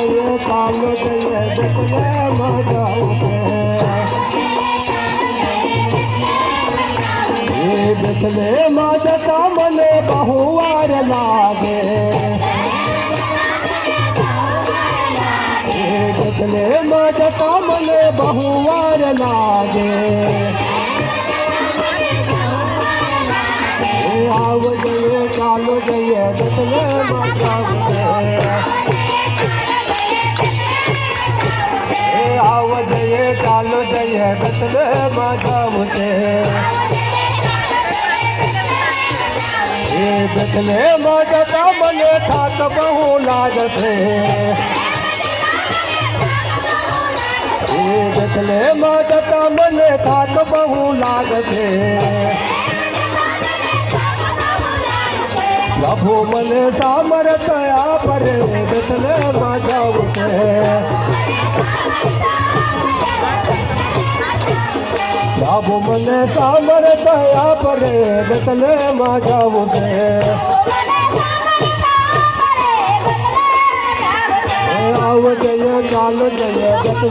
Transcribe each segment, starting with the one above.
ये काल गए बतले बजाऊ ये बतले माजता मने बहुवार लागे। ये बतले माजता मने बहुवार लागे। आव गए काल गए बतले बजाऊ बतले बाजाओ मने बहु लागते बतले मने बहु लागते मने सामर तया पर बतले मजाओ अब मने तो कामर दया पडे बसले माझ्या उदे आव जय काल जय जय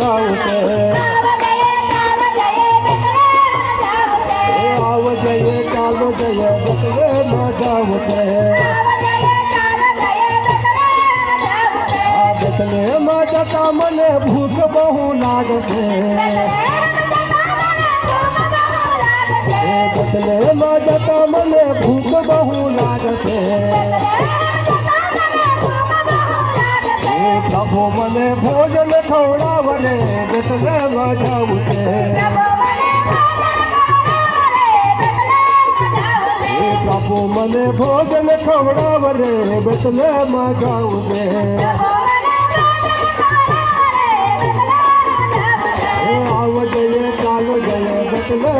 काल जय भूत बहु लागते બહુ લાગશે એ પ્રભુ મને ભોજન ખવડાવને બેટલે મજા ઉઠે એ પ્રભુ મને ભોજન ખવડાવને બેટલે મજા ઉઠે એ આવ જઈએ ચાલો જઈએ બેટલે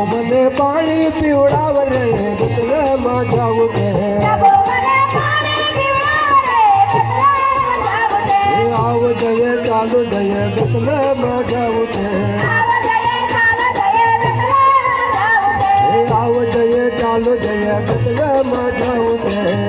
बोबने पाणी पिवडाव रे दुतल आव जय चालू जय दुतल माझ्या आव जय चालू जय दुतल माझ्या उभे